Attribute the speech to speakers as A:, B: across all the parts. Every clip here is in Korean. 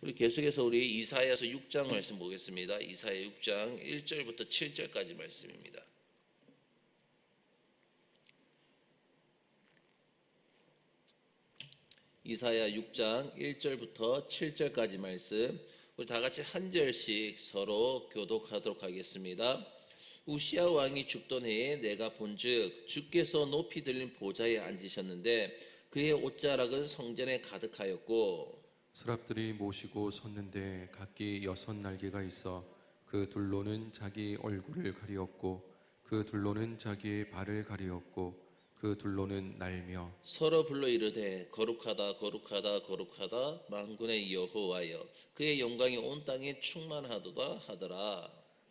A: 우리 계속해서 우리 이사야서 6장 말씀 보겠습니다. 이사야 6장 1절부터 7절까지 말씀입니다. 이사야 6장 1절부터 7절까지 말씀 우리 다 같이 한 절씩 서로 교독하도록 하겠습니다. 우시아 왕이 죽던 해에 내가 본즉 주께서 높이 들린 보좌에 앉으셨는데 그의 옷자락은 성전에 가득하였고
B: 스랍들이 모시고 섰는데 각기 여섯 날개가 있어 그 둘로는 자기 얼굴을 가리었고 그 둘로는 자기의 발을 가리었고 그 둘로는 날며
A: 서로 불러 이르되 거룩하다 거룩하다 거룩하다 만군의 여호와여 그의 영광이 온 땅에 충만하도다 하더라.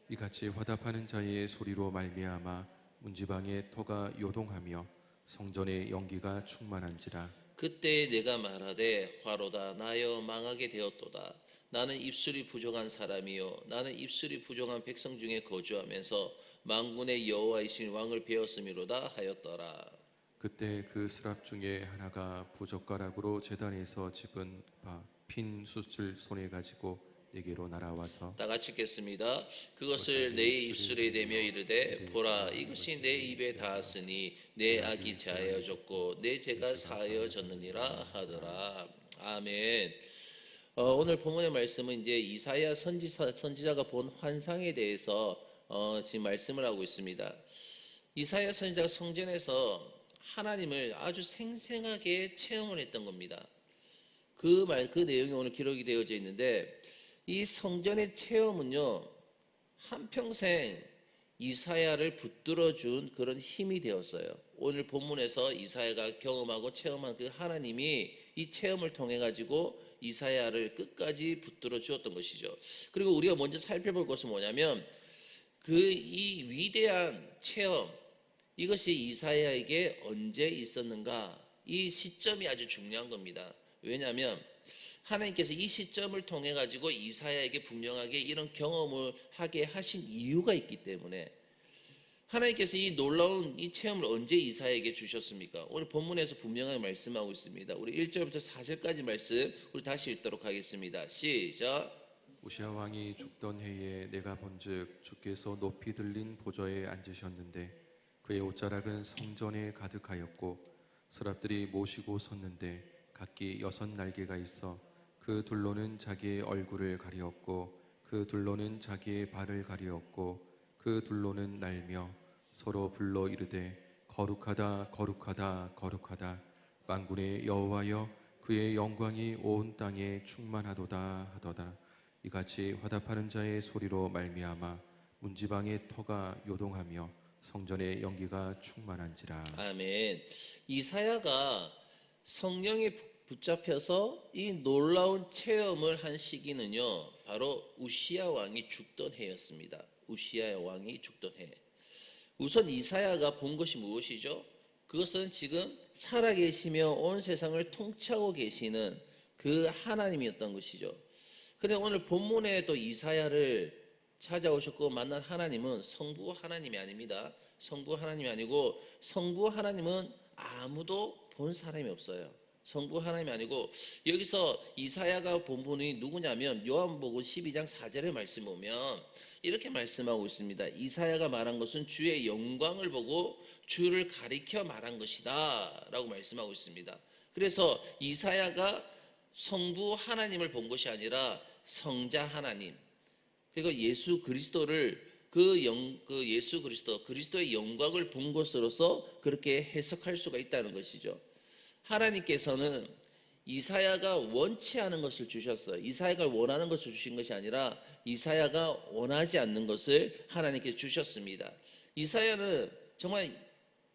B: 이같이 화답하는 자의 소리로 말미암아 문지방의 터가 요동하며 성전의 연기가 충만한지라
A: 그때 내가 말하되 화로다 나여 망하게 되었도다. 나는 입술이 부족한 사람이요. 나는 입술이 부족한 백성 중에 거주하면서 만군의 여호와이신 왕을 배웠음이로다 하였더라.
B: 그때 그 스랍 중에 하나가 부젓가락으로 재단에서 집은 빈 숯을 손에 가지고 내게로 날아와서
A: 다 같이 읽겠습니다. 그것을 내 입술에 대며 이르되 보라 이것이 내 입에 닿았으니 내 악이 자하여졌고 내 죄가 사하여졌느니라 하더라. 아멘. 어, 오늘 본문의 말씀은 이제 이사야 선지사, 선지자가 본 환상에 대해서 어, 지금 말씀을 하고 있습니다. 이사야 선지자가 성전에서 하나님을 아주 생생하게 체험을 했던 겁니다. 그 말, 그 내용이 오늘 기록이 되어져 있는데 이 성전의 체험은요 한평생 이사야를 붙들어 준 그런 힘이 되었어요. 오늘 본문에서 이사야가 경험하고 체험한 그 하나님이 이 체험을 통해 가지고 이사야를 끝까지 붙들어 주었던 것이죠. 그리고 우리가 먼저 살펴볼 것은 뭐냐면 그 이 위대한 체험 이것이 이사야에게 언제 있었는가? 이 시점이 아주 중요한 겁니다. 왜냐하면 하나님께서 이 시점을 통해 가지고 이사야에게 분명하게 이런 경험을 하게 하신 이유가 있기 때문에 하나님께서 이 놀라운 이 체험을 언제 이사야에게 주셨습니까? 오늘 본문에서 분명하게 말씀하고 있습니다. 우리 1절부터 4절까지 말씀 우리 다시 읽도록 하겠습니다. 시작.
B: 우시아 왕이 죽던 해에 내가 본즉 주께서 높이 들린 보좌에 앉으셨는데 그의 옷자락은 성전에 가득하였고 서랍들이 모시고 섰는데 각기 여섯 날개가 있어 그 둘로는 자기의 얼굴을 가리었고 그 둘로는 자기의 발을 가리었고 그 둘로는 날며 서로 불러 이르되 거룩하다 거룩하다 거룩하다. 만군의 여호와여 그의 영광이 온 땅에 충만하도다 하더다. 이같이 화답하는 자의 소리로 말미암아 문지방의 터가 요동하며 성전의 연기가 충만한지라.
A: 아멘. 이사야가 성령에 붙잡혀서 이 놀라운 체험을 한 시기는요, 바로 우시아 왕이 죽던 해였습니다. 우시아 왕이 죽던 해. 우선 이사야가 본 것이 무엇이죠? 그것은 지금 살아계시며 온 세상을 통치하고 계시는 그 하나님이었던 것이죠. 근데 오늘 본문에 또 이사야를 찾아오셨고 만난 하나님은 성부 하나님이 아닙니다. 성부 하나님이 아니고 성부 하나님은 아무도 본 사람이 없어요. 성부 하나님이 아니고 여기서 이사야가 본 분이 누구냐면 요한복음 12장 4절의 말씀 보면 이렇게 말씀하고 있습니다. 이사야가 말한 것은 주의 영광을 보고 주를 가리켜 말한 것이다라고 말씀하고 있습니다. 그래서 이사야가 성부 하나님을 본 것이 아니라 성자 하나님 그리고 예수 그리스도를 그, 영, 그 예수 그리스도 그리스도의 영광을 본 것으로서 그렇게 해석할 수가 있다는 것이죠. 하나님께서는 이사야가 원치 않은 것을 주셨어요. 이사야가 원하는 것을 주신 것이 아니라 이사야가 원하지 않는 것을 하나님께 주셨습니다. 이사야는 정말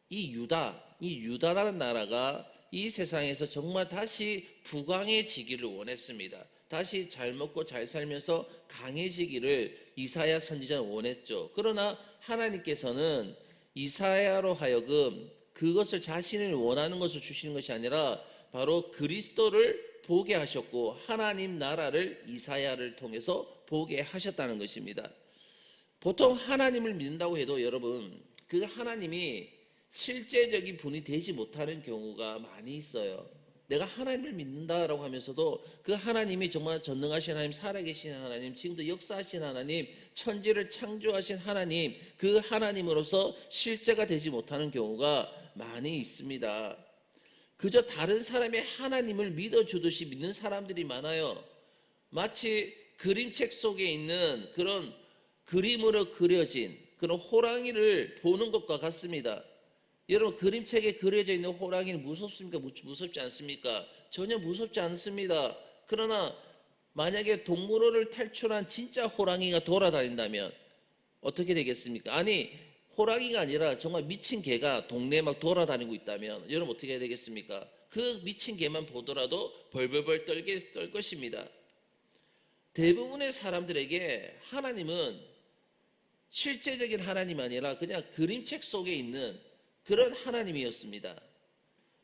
A: 이 유다, 이 유다라는 나라가 이 세상에서 정말 다시 부강해지기를 원했습니다. 다시 잘 먹고 잘 살면서 강해지기를 이사야 선지자는 원했죠. 그러나 하나님께서는 이사야로 하여금 그것을 자신을 원하는 것을 주시는 것이 아니라 바로 그리스도를 보게 하셨고 하나님 나라를 이사야를 통해서 보게 하셨다는 것입니다. 보통 하나님을 믿는다고 해도 여러분 그 하나님이 실제적인 분이 되지 못하는 경우가 많이 있어요. 내가 하나님을 믿는다라고 하면서도 그 하나님이 정말 전능하신 하나님, 살아계신 하나님, 지금도 역사하신 하나님, 천지를 창조하신 하나님, 그 하나님으로서 실제가 되지 못하는 경우가 많이 있습니다. 그저 다른 사람의 하나님을 믿어주듯이 믿는 사람들이 많아요. 마치 그림책 속에 있는 그런 그림으로 그려진 그런 호랑이를 보는 것과 같습니다. 여러분 그림책에 그려져 있는 호랑이는 무섭습니까? 무- 무섭지 않습니까? 전혀 무섭지 않습니다. 그러나 만약에 동물원을 탈출한 진짜 호랑이가 돌아다닌다면 어떻게 되겠습니까? 아니 호랑이가 아니라 정말 미친 개가 동네에 막 돌아다니고 있다면 여러분 어떻게 해야 되겠습니까? 그 미친 개만 보더라도 벌벌벌 떨게 떨 것입니다. 대부분의 사람들에게 하나님은 실제적인 하나님이 아니라 그냥 그림책 속에 있는 그런 하나님이었습니다.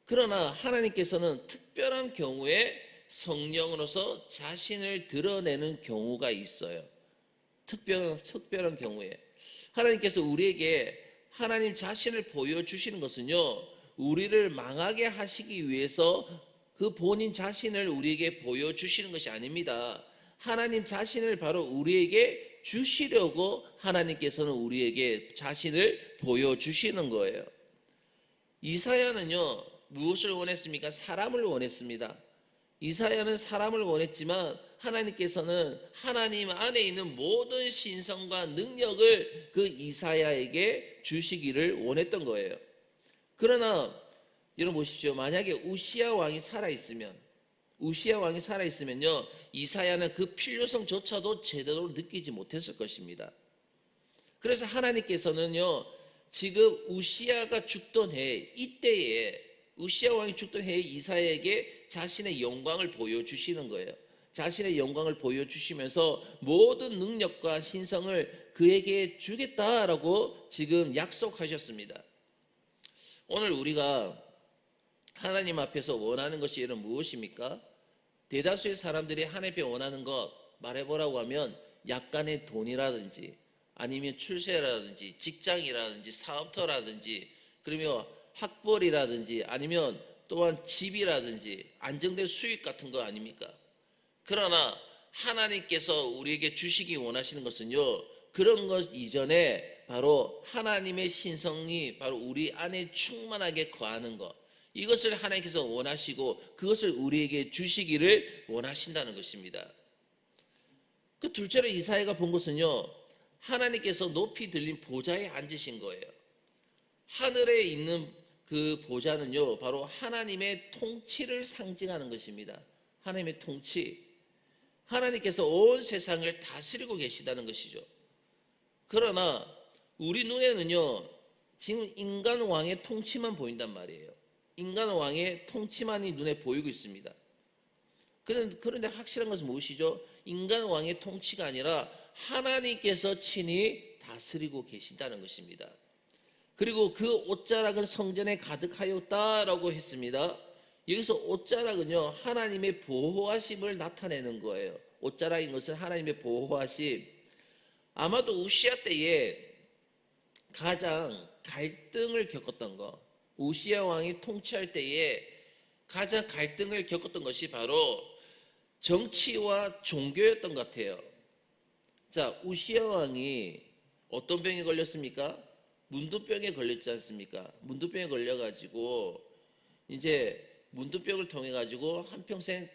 A: 그러나 하나님께서는 특별한 경우에 성령으로서 자신을 드러내는 경우가 있어요. 특별, 특별한 경우에. 하나님께서 우리에게 하나님 자신을 보여주시는 것은요, 우리를 망하게 하시기 위해서 그 본인 자신을 우리에게 보여주시는 것이 아닙니다. 하나님 자신을 바로 우리에게 주시려고 하나님께서는 우리에게 자신을 보여주시는 거예요. 이사야는요, 무엇을 원했습니까? 사람을 원했습니다. 이사야는 사람을 원했지만 하나님께서는 하나님 안에 있는 모든 신성과 능력을 그 이사야에게 주시기를 원했던 거예요. 그러나 여러분 보십시오. 만약에 우시아 왕이 살아 있으면 우시아 왕이 살아 있으면요. 이사야는 그 필요성조차도 제대로 느끼지 못했을 것입니다. 그래서 하나님께서는요. 지금 우시아가 죽던 해 이때에 우시아 왕이 죽던 해에 이사야에게 자신의 영광을 보여주시는 거예요. 자신의 영광을 보여주시면서 모든 능력과 신성을 그에게 주겠다라고 지금 약속하셨습니다. 오늘 우리가 하나님 앞에서 원하는 것이 이런 무엇입니까? 대다수의 사람들이 하나님 앞에 원하는 것 말해보라고 하면 약간의 돈이라든지 아니면 출세라든지 직장이라든지 사업터라든지 그러면 학벌이라든지 아니면 또한 집이라든지 안정된 수익 같은 거 아닙니까? 그러나 하나님께서 우리에게 주시기 원하시는 것은요 그런 것 이전에 바로 하나님의 신성이 바로 우리 안에 충만하게 거하는 것 이것을 하나님께서 원하시고 그것을 우리에게 주시기를 원하신다는 것입니다. 그 둘째로 이사야가 본 것은요 하나님께서 높이 들린 보좌에 앉으신 거예요. 하늘에 있는 그 보좌는요 바로 하나님의 통치를 상징하는 것입니다. 하나님의 통치. 하나님께서 온 세상을 다스리고 계시다는 것이죠. 그러나 우리 눈에는요 지금 인간 왕의 통치만 보인단 말이에요. 인간 왕의 통치만이 눈에 보이고 있습니다. 그런- 그런데 확실한 것은 무엇이죠? 인간 왕의 통치가 아니라 하나님께서 친히 다스리고 계신다는 것입니다. 그리고 그 옷자락은 성전에 가득하였다라고 했습니다. 여기서 옷자락은요 하나님의 보호하심을 나타내는 거예요. 옷자락인 것은 하나님의 보호하심. 아마도 우시아 때에 가장 갈등을 겪었던 거, 우시아 왕이 통치할 때에 가장 갈등을 겪었던 것이 바로 정치와 종교였던 것 같아요. 자, 우시아 왕이 어떤 병에 걸렸습니까? 문두병에 걸렸지 않습니까? 문두병에 걸려가지고 이제 문두병을 통해 가지고 한 평생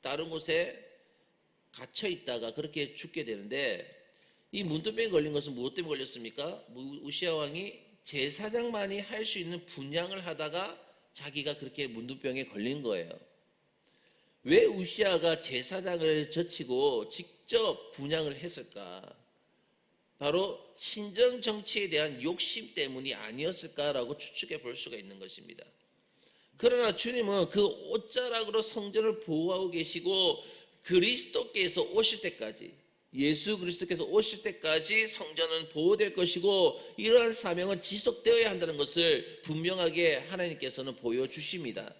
A: 다른 곳에 갇혀 있다가 그렇게 죽게 되는데 이 문두병에 걸린 것은 무엇 때문에 걸렸습니까? 무- 우시아 왕이 제사장만이 할 수 있는 분양을 하다가 자기가 그렇게 문두병에 걸린 거예요. 왜 우시아가 제사장을 젖히고 직접 분양을 했을까? 바로 신정 정치에 대한 욕심 때문이 아니었을까라고 추측해 볼 수가 있는 것입니다. 그러나 주님은 그 옷자락으로 성전을 보호하고 계시고 그리스도께서 오실 때까지 예수 그리스도께서 오실 때까지 성전은 보호될 것이고 이러한 사명은 지속되어야 한다는 것을 분명하게 하나님께서는 보여주십니다.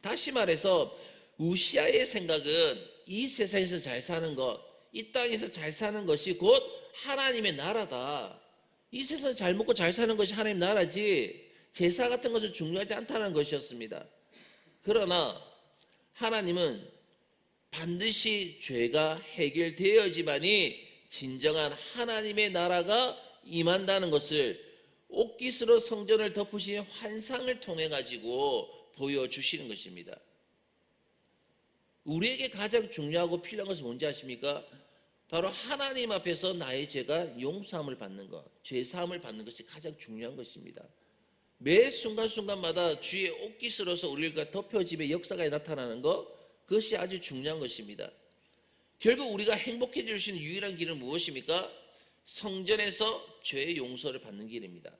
A: 다시 말해서 우시아의 생각은 이 세상에서 잘 사는 것, 이 땅에서 잘 사는 것이 곧 하나님의 나라다. 이 세상에서 잘 먹고 잘 사는 것이 하나님 나라지 제사 같은 것은 중요하지 않다는 것이었습니다. 그러나 하나님은 반드시 죄가 해결되어지만이 진정한 하나님의 나라가 임한다는 것을 옥기스로 성전을 덮으신 환상을 통해 가지고 보여주시는 것입니다. 우리에게 가장 중요하고 필요한 것은 뭔지 아십니까? 바로 하나님 앞에서 나의 죄가 용서함을 받는 것, 죄 사함을 받는 것이 가장 중요한 것입니다. 매 순간순간마다 주의 옷깃으로서 우리가 덮여짐의 역사가 나타나는 것, 그것이 아주 중요한 것입니다. 결국 우리가 행복해질 수 있는 유일한 길은 무엇입니까? 성전에서 죄의 용서를 받는 길입니다.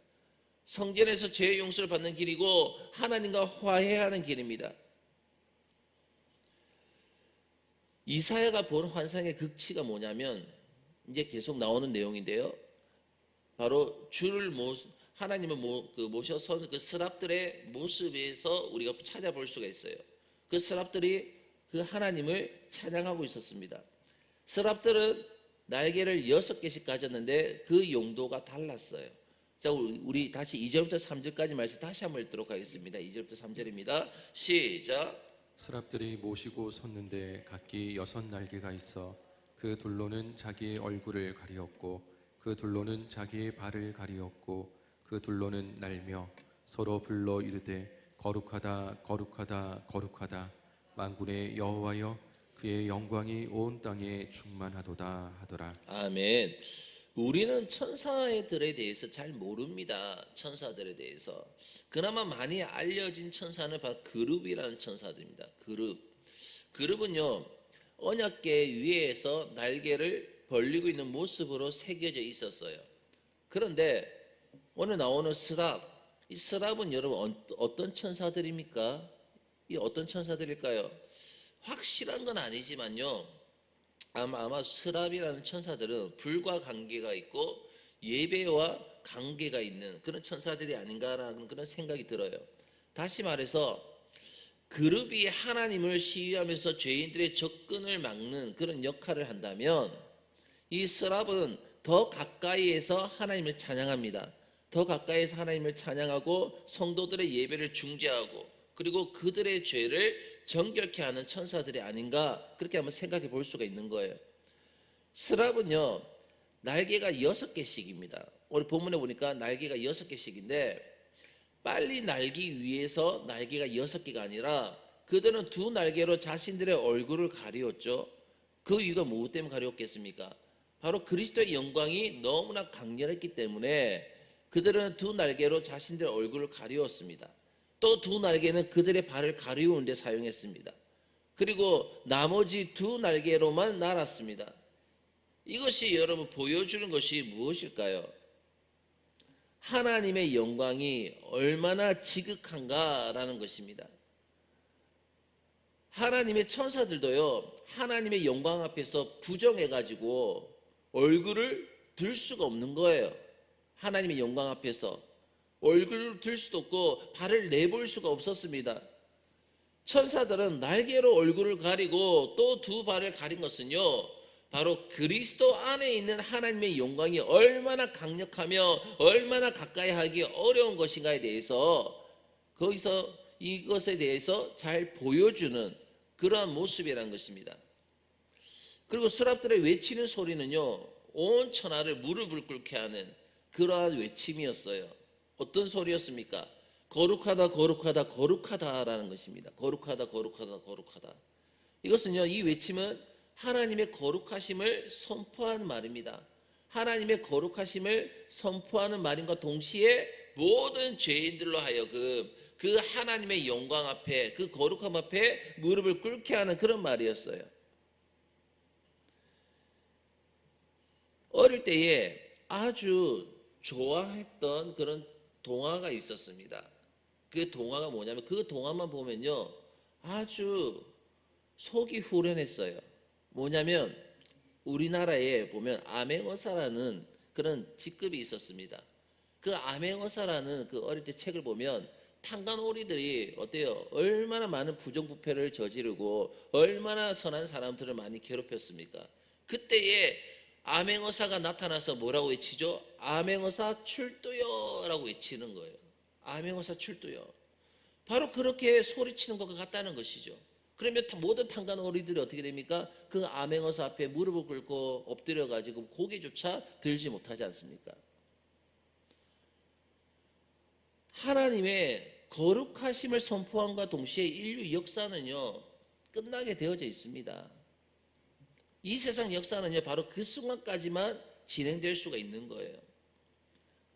A: 성전에서 죄의 용서를 받는 길이고 하나님과 화해하는 길입니다. 이사야가 본 환상의 극치가 뭐냐면 이제 계속 나오는 내용인데요. 바로 주를 모 하나님을 모, 그 모셔서 그 스랍들의 모습에서 우리가 찾아볼 수가 있어요. 그 스랍들이 그 하나님을 찬양하고 있었습니다. 스랍들은 날개를 여섯 개씩 가졌는데 그 용도가 달랐어요. 자, 우리 다시 2절부터 3절까지 말씀 다시 한번 읽도록 하겠습니다. 2절부터 3절입니다. 시작.
B: 스랍들이 모시고 섰는데 각기 여섯 날개가 있어 그 둘로는 자기의 얼굴을 가리었고 그 둘로는 자기의 발을 가리었고 그 둘로는 날며 서로 불러 이르되 거룩하다 거룩하다 거룩하다 만군의 여호와여 그의 영광이 온 땅에 충만하도다 하더라
A: 아멘. 우리는 천사들에 대해서 잘 모릅니다. 천사들에 대해서. 그나마 많이 알려진 천사는 바로 그룹이라는 천사들입니다. 그룹. 그룹은요, 언약계 위에서 날개를 벌리고 있는 모습으로 새겨져 있었어요. 그런데 오늘 나오는 스랍, 이 스랍은 여러분 어- 어떤 천사들입니까? 이 어떤 천사들일까요? 확실한 건 아니지만요. 아마 아마 스랍이라는 천사들은 불과 관계가 있고 예배와 관계가 있는 그런 천사들이 아닌가라는 그런 생각이 들어요. 다시 말해서 그룹이 하나님을 시위하면서 죄인들의 접근을 막는 그런 역할을 한다면 이 스랍은 더 가까이에서 하나님을 찬양합니다. 더 가까이에서 하나님을 찬양하고 성도들의 예배를 중재하고 그리고 그들의 죄를 정결케 하는 천사들이 아닌가 그렇게 한번 생각해 볼 수가 있는 거예요. 스랍은요 날개가 여섯 개씩입니다. 오늘 본문에 보니까 날개가 여섯 개씩인데 빨리 날기 위해서 날개가 여섯 개가 아니라 그들은 두 날개로 자신들의 얼굴을 가리웠죠. 그 이유가 무엇 때문에 가리웠겠습니까? 바로 그리스도의 영광이 너무나 강렬했기 때문에 그들은 두 날개로 자신들의 얼굴을 가리웠습니다. 또 두 날개는 그들의 발을 가리우는 데 사용했습니다. 그리고 나머지 두 날개로만 날았습니다. 이것이 여러분 보여주는 것이 무엇일까요? 하나님의 영광이 얼마나 지극한가라는 것입니다. 하나님의 천사들도요, 하나님의 영광 앞에서 부정해가지고 얼굴을 들 수가 없는 거예요. 하나님의 영광 앞에서 얼굴을 들 수도 없고 발을 내볼 수가 없었습니다. 천사들은 날개로 얼굴을 가리고 또 두 발을 가린 것은요, 바로 그리스도 안에 있는 하나님의 영광이 얼마나 강력하며 얼마나 가까이 하기 어려운 것인가에 대해서 거기서 이것에 대해서 잘 보여주는 그러한 모습이라는 것입니다. 그리고 수랍들의 외치는 소리는요, 온 천하를 무릎을 꿇게 하는 그러한 외침이었어요. 어떤 소리였습니까? 거룩하다, 거룩하다, 거룩하다라는 것입니다. 거룩하다, 거룩하다, 거룩하다. 이것은요, 이 외침은 하나님의 거룩하심을 선포하는 말입니다. 하나님의 거룩하심을 선포하는 말인과 동시에 모든 죄인들로 하여금 그 하나님의 영광 앞에 그 거룩함 앞에 무릎을 꿇게 하는 그런 말이었어요. 어릴 때에 아주 좋아했던 그런 동화가 있었습니다. 그 동화가 뭐냐면 그 동화만 보면요 아주 속이 후련했어요. 뭐냐면 우리나라에 보면 암행어사라는 그런 직급이 있었습니다. 그 암행어사라는 그 어릴 때 책을 보면 탄간오리들이 어때요? 얼마나 많은 부정부패를 저지르고 얼마나 선한 사람들을 많이 괴롭혔습니까? 그때에 암행어사가 나타나서 뭐라고 외치죠? 암행어사 출두요 라고 외치는 거예요. 암행어사 출두요. 바로 그렇게 소리치는 것과 같다는 것이죠. 그러면 다- 모든 탄간 어리들이 어떻게 됩니까? 그 암행어사 앞에 무릎을 꿇고 엎드려 가지고 고개조차 들지 못하지 않습니까? 하나님의 거룩하심을 선포함과 동시에 인류 역사는요 끝나게 되어져 있습니다. 이 세상 역사는요 바로 그 순간까지만 진행될 수가 있는 거예요.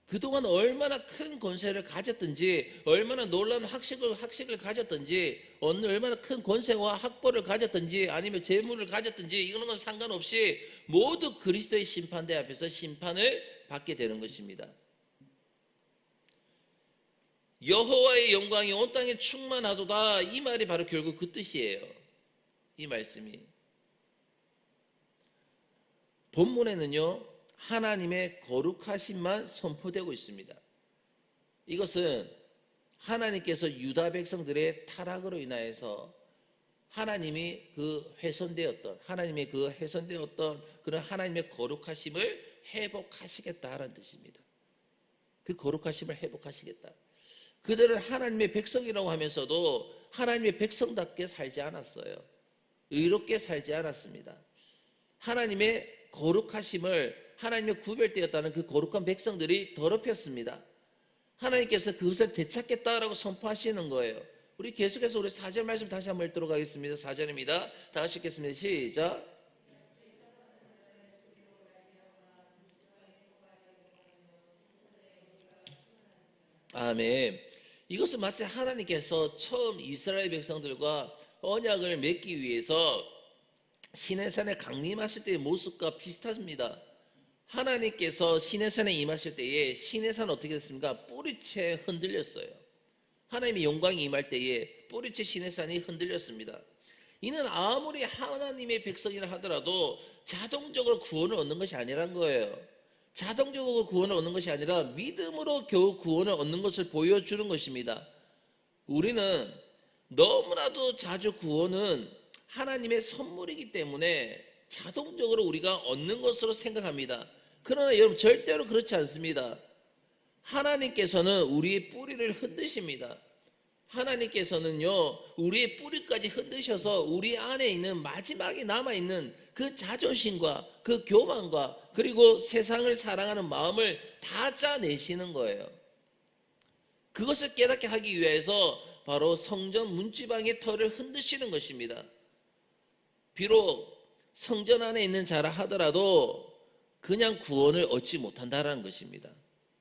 A: 그동안 얼마나 큰 권세를 가졌든지 얼마나 놀라운 학식을 학식을 가졌든지 얼마나 큰 권세와 학벌을 가졌든지 아니면 재물을 가졌든지 이거는 건 상관없이 모두 그리스도의 심판대 앞에서 심판을 받게 되는 것입니다. 여호와의 영광이 온 땅에 충만하도다 이 말이 바로 결국 그 뜻이에요. 이 말씀이 본문에는요 하나님의 거룩하심만 선포되고 있습니다. 이것은 하나님께서 유다 백성들의 타락으로 인하여서 하나님이 그 훼손되었던 하나님의 그 훼손되었던 그런 하나님의 거룩하심을 회복하시겠다라는 뜻입니다. 그 거룩하심을 회복하시겠다. 그들은 하나님의 백성이라고 하면서도 하나님의 백성답게 살지 않았어요. 의롭게 살지 않았습니다. 하나님의 거룩하심을 하나님의 구별되었다는 그 거룩한 백성들이 더럽혔습니다. 하나님께서 그것을 되찾겠다라고 선포하시는 거예요. 우리 계속해서 우리 4절 말씀 다시 한번 읽도록 하겠습니다. 4절입니다. 다 같이 읽겠습니다. 시작. 아멘. 이것은 마치 하나님께서 처음 이스라엘 백성들과 언약을 맺기 위해서 시내산에 강림하실 때의 모습과 비슷합니다. 하나님께서 시내산에 임하실 때에 시내산 어떻게 됐습니까? 뿌리채 흔들렸어요. 하나님의 영광이 임할 때에 뿌리채 시내산이 흔들렸습니다. 이는 아무리 하나님의 백성이라 하더라도 자동적으로 구원을 얻는 것이 아니란 거예요. 자동적으로 구원을 얻는 것이 아니라 믿음으로 겨우 구원을 얻는 것을 보여주는 것입니다. 우리는 너무나도 자주 구원은 하나님의 선물이기 때문에 자동적으로 우리가 얻는 것으로 생각합니다. 그러나 여러분 절대로 그렇지 않습니다. 하나님께서는 우리의 뿌리를 흔드십니다. 하나님께서는요, 우리의 뿌리까지 흔드셔서 우리 안에 있는 마지막에 남아있는 그 자존심과 그 교만과 그리고 세상을 사랑하는 마음을 다 짜내시는 거예요. 그것을 깨닫게 하기 위해서 바로 성전 문지방의 털을 흔드시는 것입니다. 비록 성전 안에 있는 자라 하더라도 그냥 구원을 얻지 못한다라는 것입니다.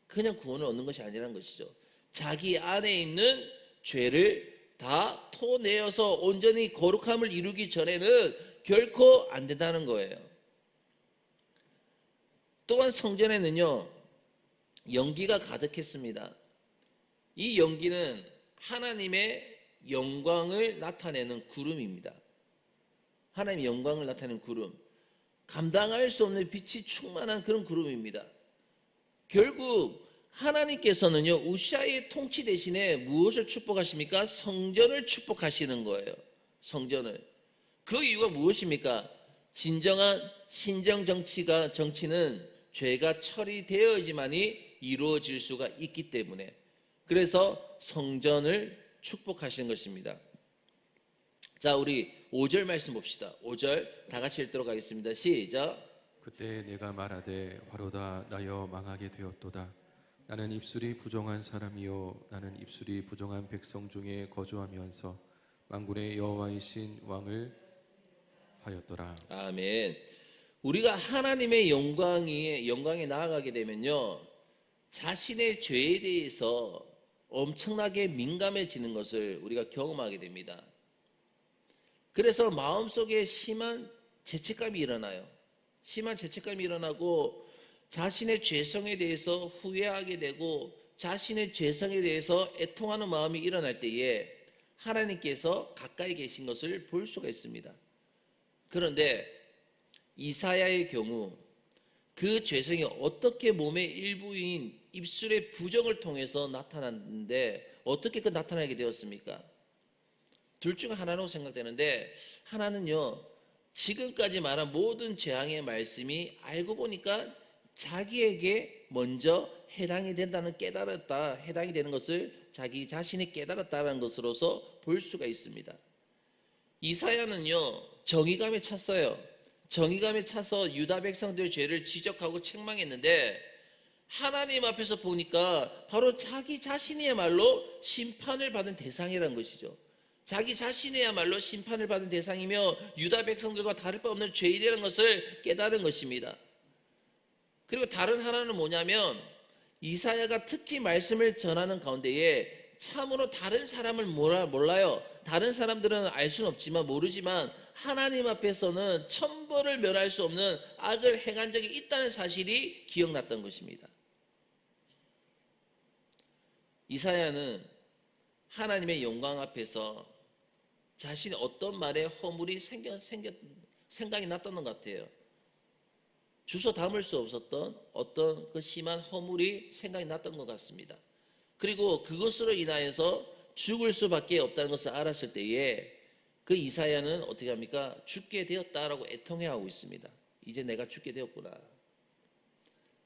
A: 그냥 구원을 얻는 것이 아니라는 것이죠. 자기 안에 있는 죄를 다 토내어서 온전히 거룩함을 이루기 전에는 결코 안 된다는 거예요. 또한 성전에는요, 연기가 가득했습니다. 이 연기는 하나님의 영광을 나타내는 구름입니다. 하나님의 영광을 나타내는 구름. 감당할 수 없는 빛이 충만한 그런 구름입니다. 결국 하나님께서는요 우시아의 통치 대신에 무엇을 축복하십니까? 성전을 축복하시는 거예요. 성전을. 그 이유가 무엇입니까? 진정한 신정 정치가 정치는 죄가 처리되어야지만이 이루어질 수가 있기 때문에 그래서 성전을 축복하시는 것입니다. 자, 우리 5절 말씀 봅시다. 5절 다 같이 읽도록 하겠습니다. 시작.
B: 그때 내가 말하되 화로다 나여 망하게 되었도다 나는 입술이 부정한 사람이요 나는 입술이 부정한 백성 중에 거주하면서 만군의 여호와이신 왕을 하였더라
A: 아멘. 우리가 하나님의 영광이 영광에 나아가게 되면요. 자신의 죄에 대해서 엄청나게 민감해지는 것을 우리가 경험하게 됩니다. 그래서 마음속에 심한 죄책감이 일어나요. 심한 죄책감이 일어나고 자신의 죄성에 대해서 후회하게 되고 자신의 죄성에 대해서 애통하는 마음이 일어날 때에 하나님께서 가까이 계신 것을 볼 수가 있습니다. 그런데 이사야의 경우 그 죄성이 어떻게 몸의 일부인 입술의 부정을 통해서 나타났는데 어떻게 그 나타나게 되었습니까? 둘 중 하나라고 생각되는데 하나는요 지금까지 말한 모든 재앙의 말씀이 알고 보니까 자기에게 먼저 해당이 된다는 깨달았다 해당이 되는 것을 자기 자신이 깨달았다는 것으로서 볼 수가 있습니다. 이사야는요 정의감에 찼어요. 정의감에 차서 유다 백성들의 죄를 지적하고 책망했는데 하나님 앞에서 보니까 바로 자기 자신이야말로 심판을 받은 대상이라는 것이죠. 자기 자신이야말로 심판을 받은 대상이며 유다 백성들과 다를 바 없는 죄인이라는 것을 깨달은 것입니다. 그리고 다른 하나는 뭐냐면 이사야가 특히 말씀을 전하는 가운데에 참으로 다른 사람을 몰라, 몰라요. 다른 사람들은 알 수는 없지만 모르지만 하나님 앞에서는 천벌을 면할 수 없는 악을 행한 적이 있다는 사실이 기억났던 것입니다. 이사야는 하나님의 영광 앞에서 자신이 어떤 말에 허물이 생겨, 생겨, 생각이 났던 것 같아요. 주소 담을 수 없었던 어떤 그 심한 허물이 생각이 났던 것 같습니다. 그리고 그것으로 인하여서 죽을 수밖에 없다는 것을 알았을 때에 그 이사야는 어떻게 합니까? 죽게 되었다라고 애통해하고 있습니다. 이제 내가 죽게 되었구나.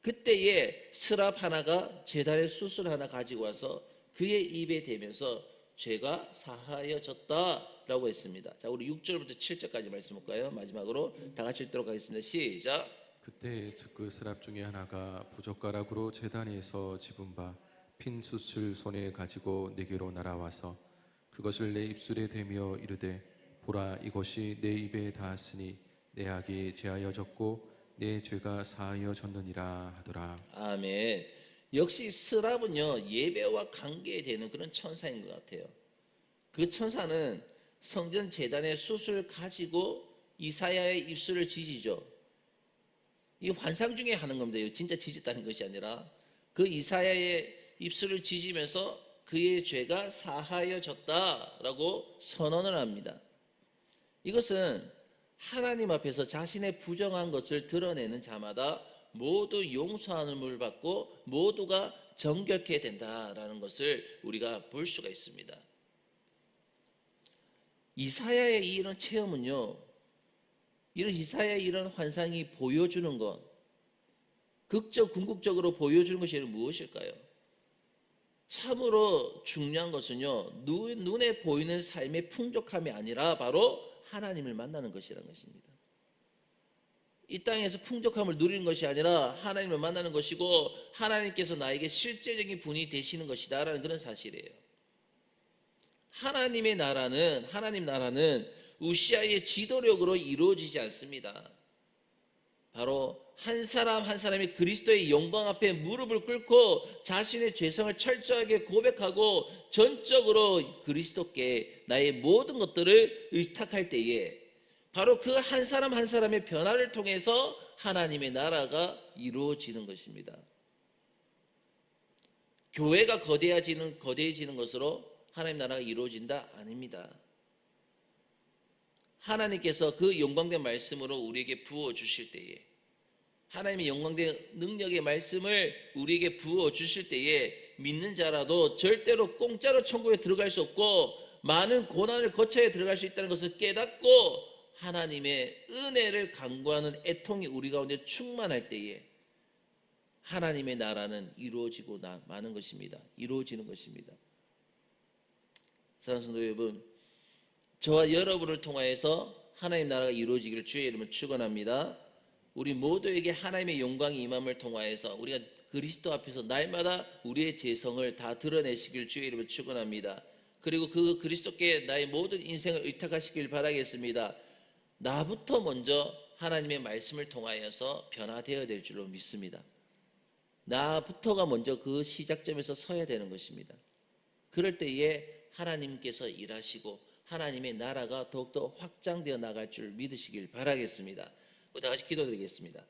A: 그때에 스랍 하나가 재단의 수술 하나 가지고 와서 그의 입에 대면서 죄가 사하여졌다라고 했습니다. 자, 우리 6절부터 7절까지 말씀 볼까요? 마지막으로 다 같이 읽도록 하겠습니다. 시작.
B: 그때 그 스랍 중에 하나가 부젓가락으로 재단에서 집은 바핀 숯을 손에 가지고 내게로 날아와서 그것을 내 입술에 대며 이르되 보라 이것이 내 입에 닿았으니 내 악이 제하여졌고 내 죄가 사하여졌느니라 하더라
A: 아멘. 역시 스랍은요 예배와 관계되는 그런 천사인 것 같아요. 그 천사는 성전 재단의 숯을 가지고 이사야의 입술을 지지죠. 이 환상 중에 하는 겁니다. 진짜 지졌다는 것이 아니라 그 이사야의 입술을 지지면서 그의 죄가 사하여졌다라고 선언을 합니다. 이것은 하나님 앞에서 자신의 부정한 것을 드러내는 자마다 모두 용서함을 받고 모두가 정결케 된다라는 것을 우리가 볼 수가 있습니다. 이사야의 이런 체험은요, 이런 이사야의 이런 환상이 보여주는 것, 극적 궁극적으로 보여주는 것이 무엇일까요? 참으로 중요한 것은요, 눈, 눈에 보이는 삶의 풍족함이 아니라 바로 하나님을 만나는 것이라는 것입니다. 이 땅에서 풍족함을 누리는 것이 아니라 하나님을 만나는 것이고 하나님께서 나에게 실제적인 분이 되시는 것이다라는 그런 사실이에요. 하나님의 나라는 하나님 나라는 우시아의 지도력으로 이루어지지 않습니다. 바로 한 사람 한 사람이 그리스도의 영광 앞에 무릎을 꿇고 자신의 죄성을 철저하게 고백하고 전적으로 그리스도께 나의 모든 것들을 의탁할 때에 바로 그 한 사람 한 사람의 변화를 통해서 하나님의 나라가 이루어지는 것입니다. 교회가 거대해지는 거대해지는 것으로 하나님 나라가 이루어진다 아닙니다. 하나님께서 그 영광된 말씀으로 우리에게 부어 주실 때에 하나님의 영광된 능력의 말씀을 우리에게 부어 주실 때에 믿는 자라도 절대로 공짜로 천국에 들어갈 수 없고 많은 고난을 거쳐야 들어갈 수 있다는 것을 깨닫고 하나님의 은혜를 간구하는 애통이 우리 가운데 충만할 때에 하나님의 나라는 이루어지고 나 마는 것입니다. 이루어지는 것입니다. 사랑하는 성도 여러분, 저와 여러분을 통하여서 하나님 나라가 이루어지기를 주의 이름으로 축원합니다. 우리 모두에게 하나님의 영광이 임함을 통하여서 우리가 그리스도 앞에서 날마다 우리의 재성을 다 드러내시길 주의 이름으로 축원합니다. 그리고 그 그리스도께 나의 모든 인생을 의탁하시길 바라겠습니다. 나부터 먼저 하나님의 말씀을 통하여서 변화되어야 될 줄로 믿습니다. 나부터가 먼저 그 시작점에서 서야 되는 것입니다. 그럴 때에 하나님께서 일하시고 하나님의 나라가 더욱더 확장되어 나갈 줄 믿으시길 바라겠습니다. 우리 다 같이 기도드리겠습니다.